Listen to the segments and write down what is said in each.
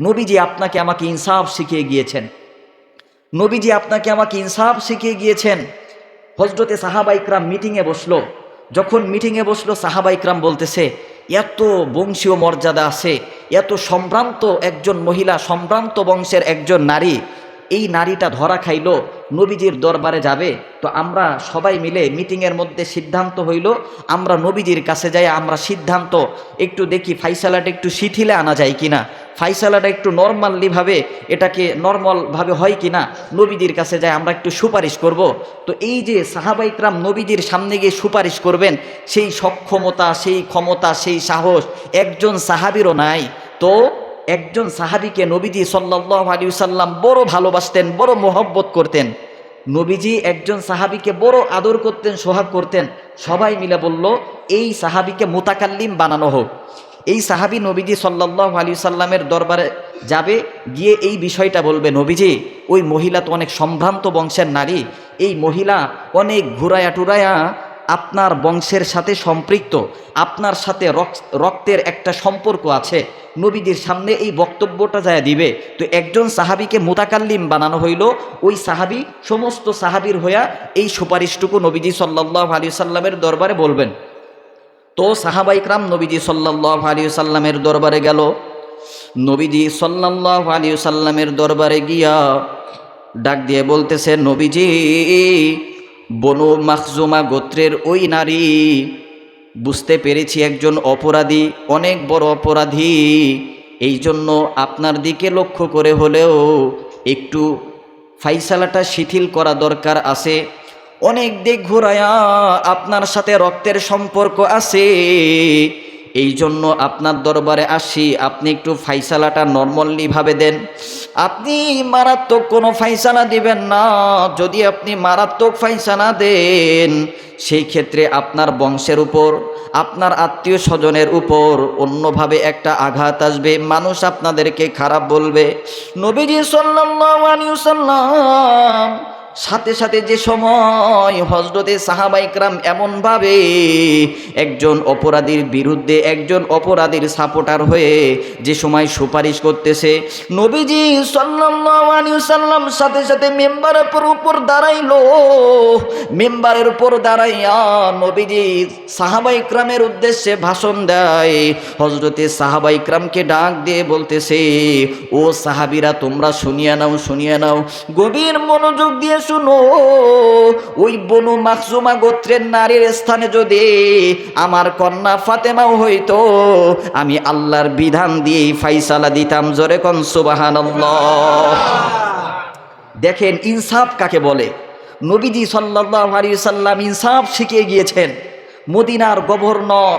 নবীজি আপনাকে আমাকে ইনসাফ শিখিয়ে গিয়েছেন। নবীজি আপনাকে আমাকে ইনসাফ শিখিয়ে গিয়েছেন। হজরতে সাহাবাইকরাম মিটিংয়ে বসল। যখন মিটিংয়ে বসল সাহাবাইকরাম বলতেছে, এত বংশীয় মর্যাদা আছে, এত সম্ভ্রান্ত একজন মহিলা, সম্ভ্রান্ত বংশের একজন নারী এই নারীটা ধরা খাইলো, নবীজির দরবারে যাবে, তো আমরা সবাই মিলে মিটিংয়ের মধ্যে সিদ্ধান্ত হইল, আমরা নবীজির কাছে যাই, আমরা সিদ্ধান্ত, একটু দেখি ফাইসালাটা একটু শিথিলে আনা যায় কিনা, ফাইসালাটা একটু নর্মালিভাবে এটাকে নর্মালভাবে হয় কিনা, নবীজির কাছে যাই, আমরা একটু সুপারিশ করব। তো এই যে সাহাবাইকরাম নবীজির সামনে গিয়ে সুপারিশ করবেন, সেই সক্ষমতা, সেই ক্ষমতা, সেই সাহস, একজন সাহাবিরও নাই, তো একজন সাহাবিকে নবীজি সাল্লাহ আলী সাল্লাম বড় ভালোবাসতেন, বড় মোহব্বত করতেন। নবীজি একজন সাহাবিকে বড় আদর করতেন, সোহাগ করতেন। সবাই মিলে বলল, এই সাহাবিকে মোতাকাল্লিম বানানো হোক। এই সাহাবি নবীজি সাল্লাহ আলী সাল্লামের দরবারে যাবে, গিয়ে এই বিষয়টা বলবে, নবীজি, ওই মহিলা তো অনেক সম্ভ্রান্ত বংশের নারী। এই মহিলা অনেক ঘুরায়া টুরায়া আপনার বংশের সাথে সম্পৃক্ত, আপনার সাথে রক্তের একটা সম্পর্ক আছে। নবীদের সামনে এই বক্তব্যটা যায় দিবে। তো একজন সাহাবিকে মোতাকাল্লিম বানানো হইল। ওই সাহাবি, সমস্ত সাহাবির হইয়া এই সুপারিশটুকু নবীজি সাল্লাহ আলী সাল্লামের দরবারে বলবেন। তো সাহাবাইকরাম নবীজি সাল্লাহ আলী সাল্লামের দরবারে গেল। নবীজি সাল্লাহ আলী সাল্লামের দরবারে গিয়া ডাক দিয়ে বলতেছে, নবীজি বনু মাখজুমা গোত্রের ওই নারী। বুঝতে পেরেছি একজন অপরাধী, অনেক বড় অপরাধী। এই জন্য আপনার দিকে লক্ষ্য করে হলেও একটু ফাইসালাটা শিথিল করা দরকার আছে। অনেক দিক ঘুরায়া আপনার সাথে রক্তের সম্পর্ক আছে। এই জন্য আপনার দরবারে আসি। আপনি একটু ফাইসালাটা নর্মালিভাবে দেন। আপনি মারাত্মক কোনো ফাইসালা দিবেন না। যদি আপনি মারাত্মক ফাইসালা দেন, সেই ক্ষেত্রে আপনার বংশের উপর, আপনার আত্মীয় স্বজনের উপর অন্যভাবে একটা আঘাত আসবে। মানুষ আপনাদেরকে খারাপ বলবে। নবীজি সাল্লাম সাথে সাথে যে সময় হজরতে সাহাবাইকরাম এমনভাবে একজন অপরাধীর বিরুদ্ধে একজন অপরাধীর সাপোর্টার হয়ে যে সময় সুপারিশ করতেছে, নবীজি সাল্লাম সাথে সাথে মেম্বারের উপর উপর দাঁড়াইলো। মেম্বারের উপর দাঁড়াইয়া নবীজি সাহাবাইকরামের উদ্দেশ্যে ভাষণ দেয়। হজরতে সাহাবাইকরামকে ডাক দিয়ে বলতেছে, ও সাহাবিরা, তোমরা শুনিয়া নাও শুনিয়া নাও। গভীর মনোযোগ দিয়ে শুনো, ওই বনু মাকসুমা গোত্রের নারীর স্থানে যদি আমার কন্যা ফাতেমাও হইতো, আমি আল্লাহর বিধান দিয়ে ফাইসালা দিতাম। জোরে কন সুবাহান দেখেন ইনসাফ কাকে বলে? নবীজি সাল্লাহ আলী সাল্লাম ইনসাফ শিখিয়ে গিয়েছেন। মদিনার গভর্নর,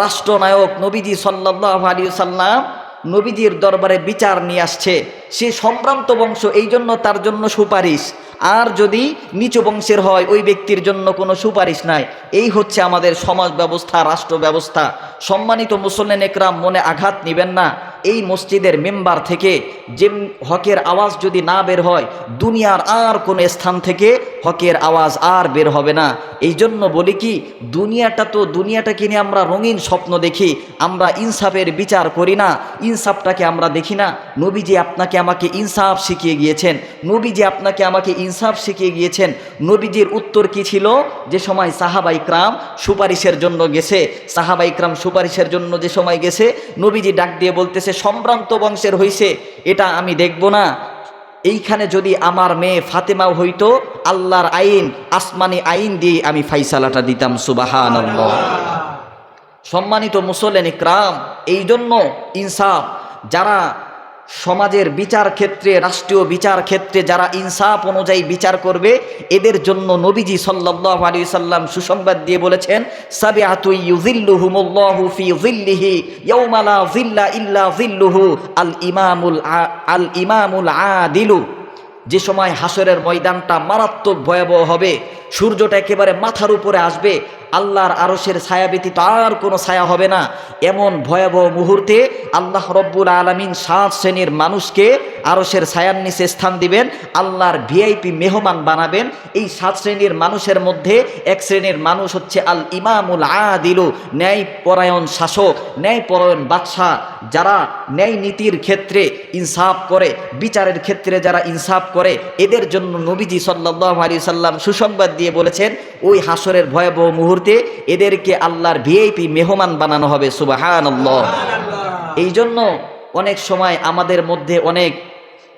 রাষ্ট্রনায়ক নবীজি সাল্লাহ আলী সাল্লাম নবীজির দরবারে বিচার নিয়ে আসছে। সে সম্ভ্রান্ত বংশ, এই জন্য তার জন্য সুপারিশ। আর যদি নিচু বংশের হয়, ওই ব্যক্তির জন্য কোনো সুপারিশ নাই। এই হচ্ছে আমাদের সমাজ ব্যবস্থা, রাষ্ট্র ব্যবস্থা। সম্মানিত মুসলমান একরাম, মনে আঘাত নেবেন না। এই মসজিদের মেম্বার থেকে যে হকের আওয়াজ যদি না বের হয়, দুনিয়ার আর কোনো স্থান থেকে হকের আওয়াজ আর বের হবে না। এই জন্য বলি কি, দুনিয়াটা তো, দুনিয়াটাকে নিয়ে আমরা রঙিন স্বপ্ন দেখি, আমরা ইনসাফের বিচার করি না, ইনসাফটাকে আমরা দেখি না। নবীজি আপনাকে আমাকে ইনসাফ শিখিয়ে গিয়েছেন। নবীজি আপনাকে আমাকে ইনসাফ শিখিয়ে গিয়েছেন। নবীজির উত্তর কি ছিল? যে সময় সাহাবাই ক্রাম সুপারিশের জন্য গেছে, সাহাবাই ক্রাম সুপারিশের জন্য যে সময় গেছে, নবীজি ডাক দিয়ে বলতেছে সম্ভ্রান্ত বংশের হইছে, এটা আমি দেখব না। এইখানে যদি আমার মেয়ে ফাতেমাও হইতো, আল্লাহর আইন, আসমানি আইন দিয়ে আমি ফাইসালাটা দিতাম সুবাহান সম্মানিত মুসলেন ইকরাম এই জন্য ইনসাফ, যারা সমাজের বিচার ক্ষেত্রে, রাষ্ট্রীয় বিচার ক্ষেত্রে যারা ইনসাফ অনুযায়ী বিচার করবে, এদের জন্য নবীজি সাল্লাহ আলী সাল্লাম সুসংবাদ দিয়ে বলেছেন জিল্লুহু আল ইমামুল আল ইমামুল আদিলু। যে সময় হাসরের ময়দানটা মারাত্মক ভয়াবহ হবে, সূর্যটা একেবারে মাথার উপরে আসবে, আল্লাহর আরসের ছায়া ব্যতীত আর কোনো ছায়া হবে না। এমন ভয়াবহ মুহূর্তে আল্লাহ রব্বুল আলমিন সাত শ্রেণির মানুষকে আরসের ছায়ার নিচে স্থান দিবেন, আল্লাহর ভিআইপি মেহমান বানাবেন। এই সাত শ্রেণির মানুষের মধ্যে এক শ্রেণির মানুষ হচ্ছে আল ইমামুল আদিলু ন্যায় পরায়ণ শাসক ন্যায় পরায়ণ বাদশাহ, যারা ন্যায় নীতির ক্ষেত্রে ইনসাফ করে, বিচারের ক্ষেত্রে যারা ইনসাফ করে এদের জন্য নবীজি সাল্লাহ আলী সাল্লাম সুসংবাদ দিয়ে বলেছেন ওই হাসরের ভয়াবহ মুহূর্তে এদেরকে আল্লাহর ভিআইপি মেহমান বানানো হবে সুবাহান এই জন্য অনেক সময় আমাদের মধ্যে অনেক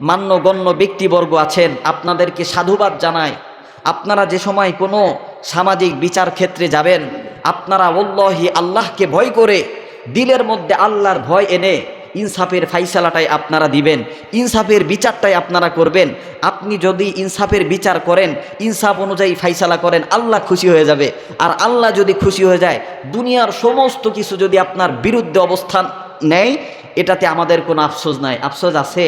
মান্যগণ্য ব্যক্তিবর্গ আছেন আপনাদেরকে সাধুবাদ জানায় আপনারা যে সময় কোনো সামাজিক বিচার ক্ষেত্রে যাবেন আপনারা অল্লাহি আল্লাহকে ভয় করে দিলের মধ্যে আল্লাহর ভয় এনে ইনসাফের ফাইসালাটাই আপনারা দিবেন, ইনসাফের বিচারটাই আপনারা করবেন। আপনি যদি ইনসাফের বিচার করেন, ইনসাফ অনুযায়ী ফাইসালা করেন, আল্লাহ খুশি হয়ে যাবে। আর আল্লাহ যদি খুশি হয়ে যায়, দুনিয়ার সমস্ত কিছু যদি আপনার বিরুদ্ধে অবস্থান নেয়, এটাতে আমাদের কোনো আফসোস নাই। আফসোস আছে?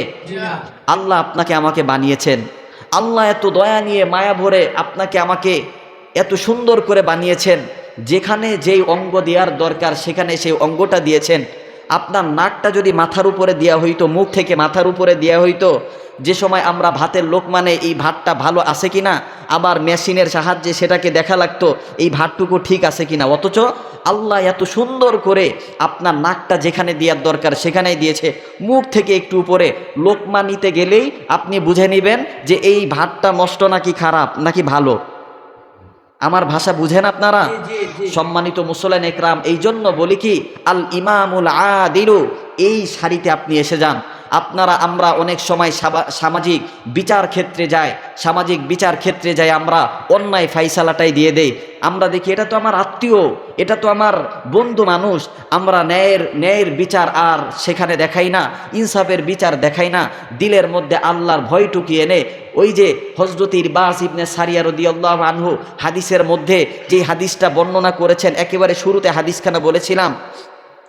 আল্লাহ আপনাকে আমাকে বানিয়েছেন। আল্লাহ এত দয়া নিয়ে মায়া ভরে আপনাকে আমাকে এত সুন্দর করে বানিয়েছেন। যেখানে যেই অঙ্গ দেওয়ার দরকার, সেখানে সেই অঙ্গটা দিয়েছেন। আপনার নাকটা যদি মাথার উপরে দেওয়া হইতো, মুখ থেকে মাথার উপরে দেওয়া হইতো, যে সময় আমরা ভাতের লোক মানে এই ভাতটা ভালো আছে কি না আবার মেশিনের সাহায্যে সেটাকে দেখা লাগতো, এই ভাতটুকু ঠিক আছে কি না অথচ আল্লাহ এত সুন্দর করে আপনার নাকটা যেখানে দেওয়ার দরকার সেখানেই দিয়েছে। মুখ থেকে একটু উপরে লোকমা নিতে গেলেই আপনি বুঝে নেবেন যে এই ভাতটা নষ্ট নাকি খারাপ, নাকি ভালো। আমার ভাষা বুঝেন আপনারা? সম্মানিত মুসলেন একরাম এই জন্য বলি কি আল ইমামুল আদিলু এই সারিতে আপনি এসে যান। আপনারা, আমরা অনেক সময় সামাজিক বিচার ক্ষেত্রে যাই, সামাজিক বিচার ক্ষেত্রে যাই, আমরা অন্যায় ফাইসালাটাই দিয়ে দেই। আমরা দেখি, এটা তো আমার আত্মীয়, এটা তো আমার বন্ধু মানুষ, আমরা ন্যায়ের ন্যায়ের বিচার আর সেখানে দেখাই না, ইনসাফের বিচার দেখাই না, দিলের মধ্যে আল্লাহর ভয় টুকিয়ে এনে, ওই যে হজরতির বাস ইবনে সারিয়া রদিয়াল্লাহ আনহু, হাদিসের মধ্যে যে হাদিসটা বর্ণনা করেছেন, একেবারে শুরুতে হাদিসখানা বলেছিলাম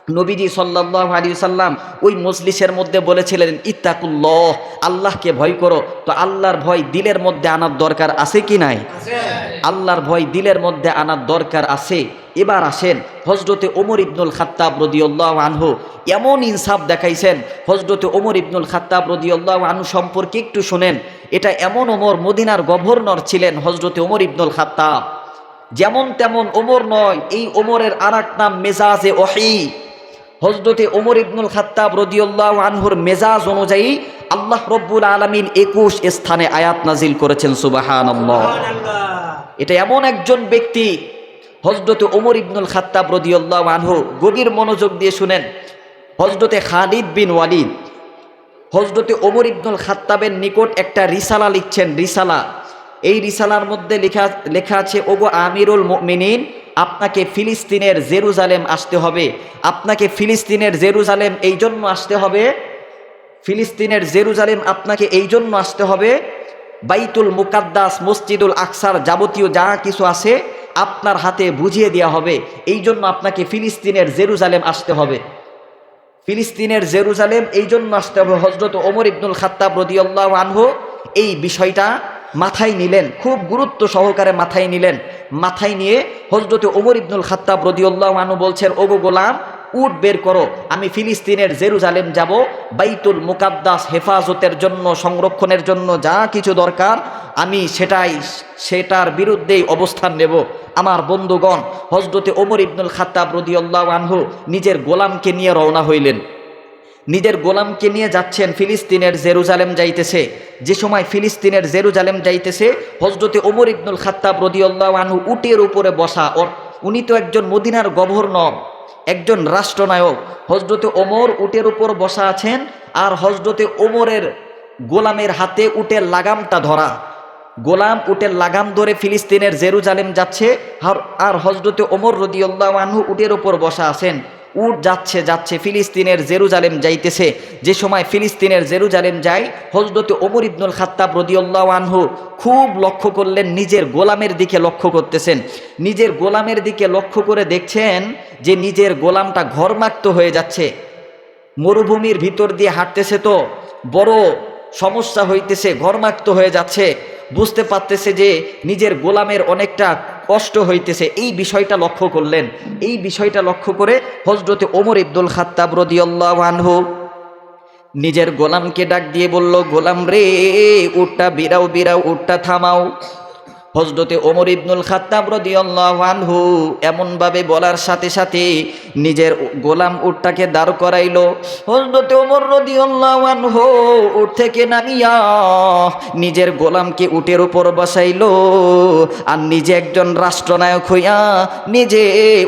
নবীজি সাল্লাহ আলী সাল্লাম ওই মজলিসের মধ্যে বলেছিলেন ইত্তাকুল্লহ আল্লাহকে ভয় করো। তো আল্লাহর ভয় দিলের মধ্যে আনার দরকার আছে কি নাই? আল্লাহর ভয় দিলের মধ্যে আনার দরকার আছে। এবার আসেন হজরতে ওমর ইবনুল খাত্তাব রদিউল্লাহ আনহু এমন ইনসাফ দেখাইছেন হজরতে ওমর ইবনুল খাত্তাব রদিউল্লাহ আনহু সম্পর্কে একটু শোনেন। এটা এমন ওমর মদিনার গভর্নর ছিলেন হজরতে ওমর ইবনুল খাত্তাব। যেমন তেমন ওমর নয় এই ওমরের আর নাম মেজাজে ওহি। হজরতে ওমর ইবনুল খাত্তাব রদিউল্লাহ আনহুর মেজাজ অনুযায়ী আল্লাহ রব্বুল আলমিন একুশ স্থানে আয়াত নাজিল করেছেন সুবাহান এটা এমন একজন ব্যক্তি হজরতে ওমর ইবনুল খাত্তাব রদিউল্লাহ আনহু গভীর মনোযোগ দিয়ে শুনেন। হজরতে খালিদ বিন ওয়ালিদ হজরতে ওমর ইবনুল খাত্তাবের নিকট একটা রিসালা লিখছেন রিসালা। এই রিসালার মধ্যে লেখা লেখা আছে ওগো আমিরুল মিনিন আপনাকে ফিলিস্তিনের জেরুজালেম আসতে হবে। আপনাকে ফিলিস্তিনের জেরুজালেম এই জন্য আসতে হবে। ফিলিস্তিনের জেরুজালেম আপনাকে এই জন্য আসতে হবে। বাইতুল মুকাদ্দাস, মসজিদুল আকসার যাবতীয় যা কিছু আছে আপনার হাতে বুঝিয়ে দেওয়া হবে। এই জন্য আপনাকে ফিলিস্তিনের জেরুজালেম আসতে হবে। ফিলিস্তিনের জেরুজালেম এই জন্য আসতে হবে। হজরত ওমর ইবনুল খাত্তাব রদিয়াল্লাহ আনহু এই বিষয়টা মাথায় নিলেন, খুব গুরুত্ব সহকারে মাথায় নিলেন। মাথায় নিয়ে হজরত ওমর ইবনুল খাত্তাব রদিউল্লাহ আনু বলছেন, ওগো গোলাম, উট বের করো। আমি ফিলিস্তিনের জেরুজালেম যাব। বাইতুল মুকাদ্দাস হেফাজতের জন্য, সংরক্ষণের জন্য যা কিছু দরকার, আমি সেটাই, সেটার বিরুদ্ধেই অবস্থান নেব। আমার বন্ধুগণ হজরতে ওমর ইবনুল খাত্তাব রদিউল্লাহ আনহু নিজের গোলামকে নিয়ে রওনা হইলেন। নিজের গোলামকে নিয়ে যাচ্ছেন ফিলিস্তিনের জেরুজালেম যাইতেছে। যে সময় ফিলিস্তিনের জেরুজালেম যাইতেছে হজরতে ওমর ইবনুল খাত্তাব রদিউল্লাহ আনহু উটের উপরে বসা উনি তো একজন মদিনার গভর্নর, একজন রাষ্ট্রনায়ক। হজরতে ওমর উটের উপর বসা আছেন আর হজরতে ওমরের গোলামের হাতে উটের লাগামটা ধরা। গোলাম উটের লাগাম ধরে ফিলিস্তিনের জেরুজালেম যাচ্ছে, আর হজরতে ওমর রদিউল্লাহ আনহু উটের উপর বসা আছেন। উট যাচ্ছে যাচ্ছে, ফিলিস্তিনের জেরুজালেম যাইতেছে। যে সময় ফিলিস্তিনের জেরুজালেম যায় হজরতে ওমর ইবনুল খাত্তাব রদিউল্লাহ আনহু খুব লক্ষ্য করলেন, নিজের গোলামের দিকে লক্ষ্য করতেছেন। নিজের গোলামের দিকে লক্ষ্য করে দেখছেন যে নিজের গোলামটা ঘরমাক্ত হয়ে যাচ্ছে। মরুভূমির ভিতর দিয়ে হাঁটতেছে তো, বড় সমস্যা হইতেছে, ঘরমাক্ত হয়ে যাচ্ছে। বুঝতে পারতেছে যে নিজের গোলামের অনেকটা কষ্ট হইতেছে। এই বিষয়টা লক্ষ্য করলেন। এই বিষয়টা লক্ষ্য করে হজরতে ওমর ইবদুল খাত্তাব রদিয়াল্লাহু নিজের গোলামকে ডাক দিয়ে বলল, গোলাম রে, উটটা বিরাও বিরাও, উটটা থামাও। হজরতে ওমর ইবনুল খাত্তাব রদিয়াল্লাহু আনহু এমনভাবে বলার সাথে সাথে নিজের গোলাম উটটাকে দাঁড় করাইলো। হজরতে ওমর রদিয়াল্লাহু আনহু উট থেকে নামিয়া নিজের গোলামকে উটের উপর বসাইলো আর নিজে একজন রাষ্ট্রনায়ক হইয়া নিজে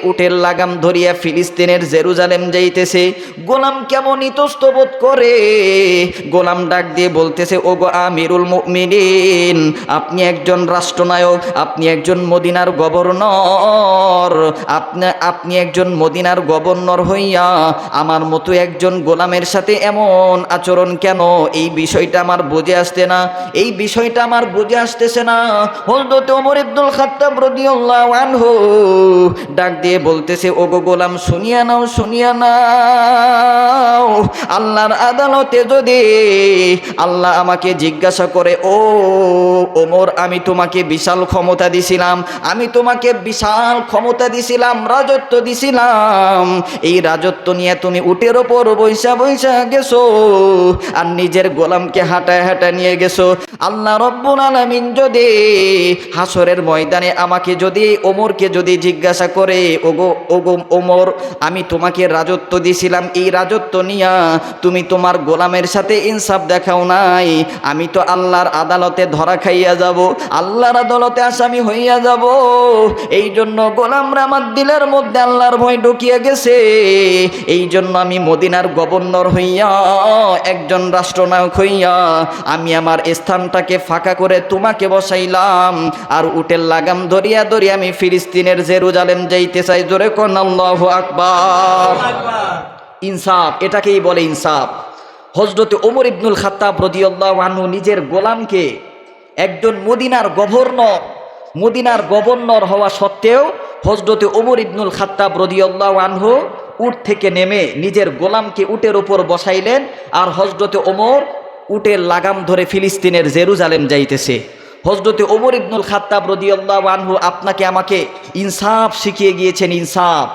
উটের লাগাম ধরিয়া ফিলিস্তিনের জেরুজালেম যাইতেছে। গোলাম কেমন ইতস্তবোধ করে। গোলাম ডাক দিয়ে বলতেছে ও গো আমিরুল মুমিনিন, আপনি একজন রাষ্ট্রনায়ক, আপনি একজন মদিনার গভর্নর, আপনি আপনি একজন মদিনার গভর্নর হইয়া আমার মতো একজন গোলামের সাথে এমন আচরণ কেন? এই বিষয়টা আমার বুঝে আসতে না। এই বিষয়টা আমার বুঝে আসতেছে না। হজরত ওমর ইবনুল খাত্তাব রাদিয়াল্লাহু আনহু ডাক দিয়ে বলতেছে ও গো গোলাম, শুনিয়া নাও শুনিয়া নাও। আল্লাহর আদালতে যদি আল্লাহ আমাকে জিজ্ঞাসা করে, ও ওমর, আমি তোমাকে বিশাল ক্ষমতা দিছিলাম, আমি তোমাকে বিশাল ক্ষমতা দিছিলাম, রাজত্ব দিছিলাম এই রাজত্ব নিয়ে তুমি উটের ওপর বৈশা বৈশা গেছো আর নিজের গোলামকে হাঁটায় হাঁটা নিয়ে গেছো। আল্লাহ রব্বুল আলামিন যদি হাসরের ময়দানে আমাকে যদি, ওমরকে যদি জিজ্ঞাসা করে, ওগো ওগো ওমর, আমি তোমাকে রাজত্ব দিছিলাম এই রাজত্ব নিয়া তুমি তোমার গোলামের সাথে ইনসাফ দেখাও নাই। আমি তো আল্লাহর আদালতে ধরা খাইয়া যাব, আল্লাহর আদালতে আসামি হইয়া যাব। এই জন্য গোলামরা আমার দিলের মধ্যে আল্লাহর ভয় ঢুকিয়ে গেছে। এই জন্য আমি মদিনার গভর্নর হইয়া, একজন রাষ্ট্রনায়ক হইয়া, আমি আমার স্থানটাকে ফাঁকা করে তোমাকে বসাইলাম। আর উটের লাগাম ধরিয়া ধরিয়া আমি ফিলিস্তিনের জেরুজালেম যাইতে চাই। জোরে কোন আল্লাহ আকবার। ইনসাফ, এটাকেই বলে ইনসাফ। হজরতে ওমর ইবনুল খাত্তাব রদিয়াল্লাহ আনহু নিজের গোলামকে একজন মদিনার গভর্নর মদিনার গভর্নর হওয়া সত্ত্বেও হজরতে ওমর ইবনুল খাত্তাব রদিয়াল্লাহ আনহু উট থেকে নেমে নিজের গোলামকে উটের ওপর বসাইলেন আর হজরতে ওমর উটের লাগাম ধরে ফিলিস্তিনের জেরুজালেম যাইতেছে। হজরতে ওমর ইবনুল খাত্তাব রদিয়াল্লাহ আনহু আপনাকে আমাকে ইনসাফ শিখিয়ে গিয়েছেন ইনসাফ।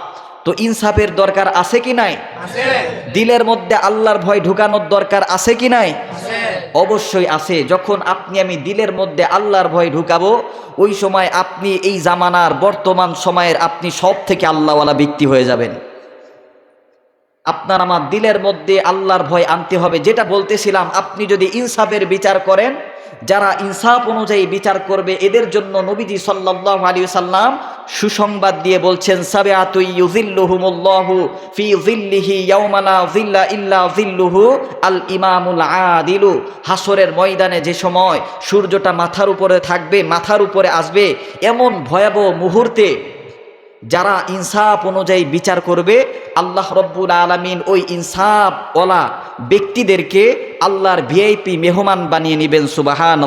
তো ইনসাফের দরকার আছে কি নাই? দিলের মধ্যে আল্লাহর ভয় ঢুকানোর দরকার আছে কি নাই? অবশ্যই আছে। যখন আপনি আমি দিলের মধ্যে আল্লাহর ভয় ঢুকাবো, ওই সময় আপনি এই জামানার বর্তমান সময়ের আপনি সব থেকে আল্লাহওয়ালা ব্যক্তি হয়ে যাবেন। আপনার আমার দিলের মধ্যে আল্লাহর ভয় আনতে হবে। যেটা বলতেছিলাম, আপনি যদি ইনসাফের বিচার করেন, যারা ইনসাফ অনুযায়ী বিচার করবে, এদের জন্য নবীজি সাল্লাহ আলী সাল্লাম সুসংবাদ দিয়ে বলছেন সাবে জিল্লিহি আল আদিলু। হাসরের ময়দানে যে সময় সূর্যটা মাথার উপরে থাকবে, মাথার উপরে আসবে, এমন ভয়াবহ মুহূর্তে যারা ইনসাফ অনুযায়ী বিচার করবে, আল্লাহ রব্বুল আলমিন ওই ইনসাফ ওলা ব্যক্তিদেরকে আল্লাহর ভিআইপি মেহমান বানিয়ে নেবেন সুবাহান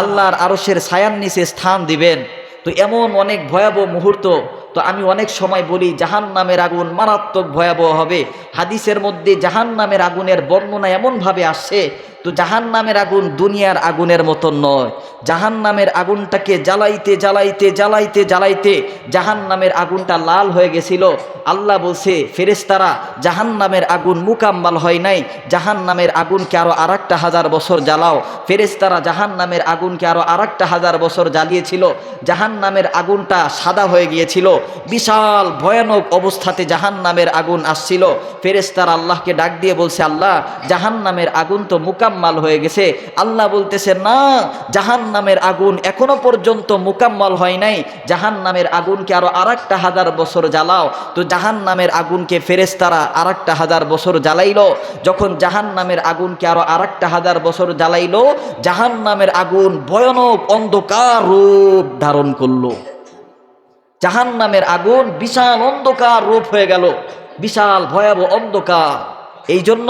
আল্লাহর আরসের ছায়ার নিচে স্থান দিবেন। তো এমন অনেক ভয়াবহ মুহূর্ত, তো আমি অনেক সময় বলি জাহান নামের আগুন মারাত্মক ভয়াবহ হবে। হাদিসের মধ্যে জাহান নামের আগুনের বর্ণনা এমনভাবে আসছে তো জাহান নামের আগুন দুনিয়ার আগুনের মতন নয়। জাহান নামের আগুনটাকে জ্বালাইতে জ্বালাইতে জ্বালাইতে জ্বালাইতে জাহান নামের আগুনটা লাল হয়ে গেছিল। আল্লাহ বলছে ফেরেস্তারা জাহান নামের আগুন মুকাম্মাল হয় নাই। জাহান নামের আগুনকে আরও আর হাজার বছর জ্বালাও। ফেরেস্তারা জাহান নামের আগুনকে আরও আর হাজার বছর জ্বালিয়েছিল। জাহান নামের আগুনটা সাদা হয়ে গিয়েছিল। বিশাল ভয়ানক অবস্থাতে জাহান নামের আগুন আসছিল। ফেরেস্তারা আল্লাহকে ডাক দিয়ে বলছে, আল্লাহ জাহান নামের আগুন তো মুকাম্মাল হয়ে গেছে। আল্লাহ বলতেছে, না জাহান নামের আগুন এখনও পর্যন্ত মুকাম্মাল হয় নাই। জাহান নামের আগুনকে আরও আরেকটা হাজার বছর জ্বালাও। তো জাহান নামের আগুনকে ফেরেস্তারা আরেকটা হাজার বছর জ্বালাইলো। যখন জাহান নামের আগুনকে আরও আরেকটা হাজার বছর জ্বালাইলো জাহান নামের আগুন ভয়ানক অন্ধকার রূপ ধারণ করল। জাহান নামের আগুন বিশাল অন্ধকার রূপ হয়ে গেল। বিশাল ভয়াবহ অন্ধকার। এই জন্য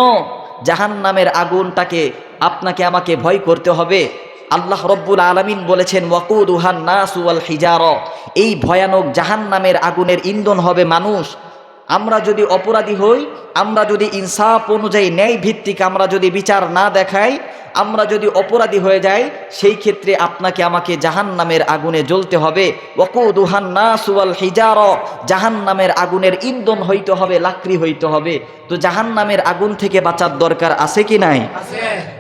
জাহান নামের আগুনটাকে আপনাকে আমাকে ভয় করতে হবে। আল্লাহ রব্বুল আলমিন বলেছেন ওয়াকুদ উহান নাসুয়াল হিজার। এই ভয়ানক জাহান নামের আগুনের ইন্ধন হবে মানুষ। আমরা যদি অপরাধী হই আমরা যদি ইনসাফ অনুযায়ী ন্যায় ভিত্তিক আমরা যদি বিচার না দেখাই আমরা যদি অপরাধী হয়ে যাই সেই ক্ষেত্রে আপনাকে আমাকে জাহান নামের আগুনে জ্বলতে হবে। ওকুদুহান না সুয়াল হিজার জাহান নামের আগুনের ইন্ধন হইতে হবে লাকড়ি হইতে হবে। তো জাহান নামের আগুন থেকে বাঁচার দরকার আছে কি নাই?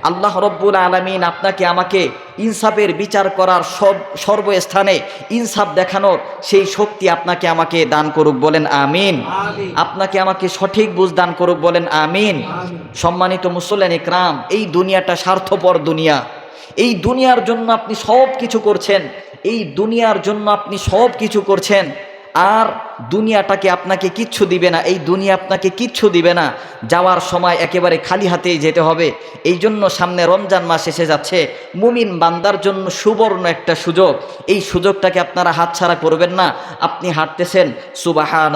আল্লাহ রব্বুল আলমিন আপনাকে আমাকে ইনসাফের বিচার করার সব সর্বস্থানে ইনসাফ দেখানোর সেই শক্তি আপনাকে আমাকে দান করুক বলেন আমিন। আপনাকে আমাকে সঠিক বুঝ দান করুক বলেন আমিন। সম্মানিত মুসল্লেন ইকরাম এই দুনিয়াটা স্বার্থপর দুনিয়া। এই দুনিয়ার জন্য আপনি সব কিছু করছেন। এই দুনিয়ার জন্য আপনি সব কিছু করছেন। আর দুনিয়াটাকে আপনাকে কিচ্ছু দিবে না, এই দুনিয়া আপনাকে কিচ্ছু দিবে না। যাওয়ার সময় একেবারে খালি হাতেই যেতে হবে। এই জন্য সামনে রমজান মাস এসে যাচ্ছে। মুমিন বান্দার জন্য সুবর্ণ একটা সুযোগ। এই সুযোগটাকে আপনারা হাতছাড়া করবেন না। আপনি হাঁটতেছেন সুবাহান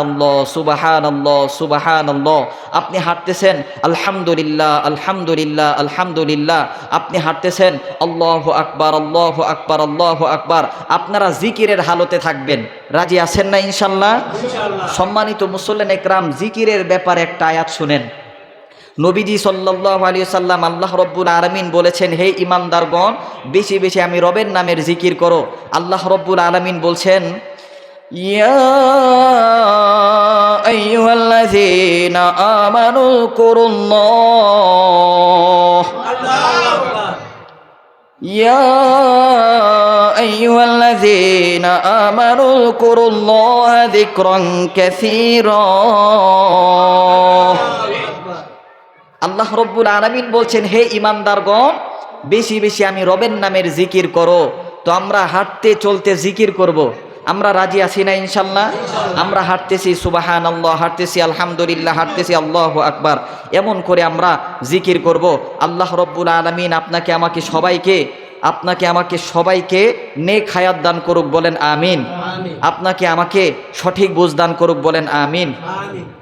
সুবাহান সুবাহান আপনি হাঁটতেছেন, আলহামদুলিল্লাহ আলহামদুলিল্লাহ আলহামদুলিল্লাহ। আপনি হাঁটতেছেন, আল্লাহ আকবার আল্লাহ আকবার আল্লাহ আকবার। আপনারা জিকিরের হালতে থাকবেন। রাজি আছেন না ইনশাল্লাহ সম্মানিত মুসল্লেন একরাম জিকিরের ব্যাপারে একটা আয়াত শুনেন। নবীজি সাল্লাহ আলী সাল্লাম আল্লাহ রব্বুল আলমিন বলেছেন হে ইমানদারগণ বেশি বেশি আমি রবের নামের জিকির করো। আল্লাহ রব্বুল আলমিন বলছেন ইয়া আমানু কুরুল্লাহ يا أيها الذين آمنوا اذكروا الله ذكرا كثيرا আল্লাহ রব্বুল আলামিন বলছেন হে ইমানদারগণ বেশি বেশি আমি রবের নামের জিকির করো তো আমরা হাঁটতে চলতে জিকির করব। আমরা রাজি আছি না ইনশাল্লাহ? আমরা হাঁটতেছি সুবাহান আল্লাহ হাঁটতেছি আলহামদুলিল্লাহ হাঁটতেছি আল্লাহ আকবার। এমন করে আমরা জিকির করব। আল্লাহ রব্বুল আলমিন আপনাকে আমাকে সবাইকে আপনাকে আমাকে সবাইকে নেক হায়াত দান করুক বলেন আমিন। আপনাকে আমাকে সঠিক বুঝ দান করুক বলেন আমিন। আমিন।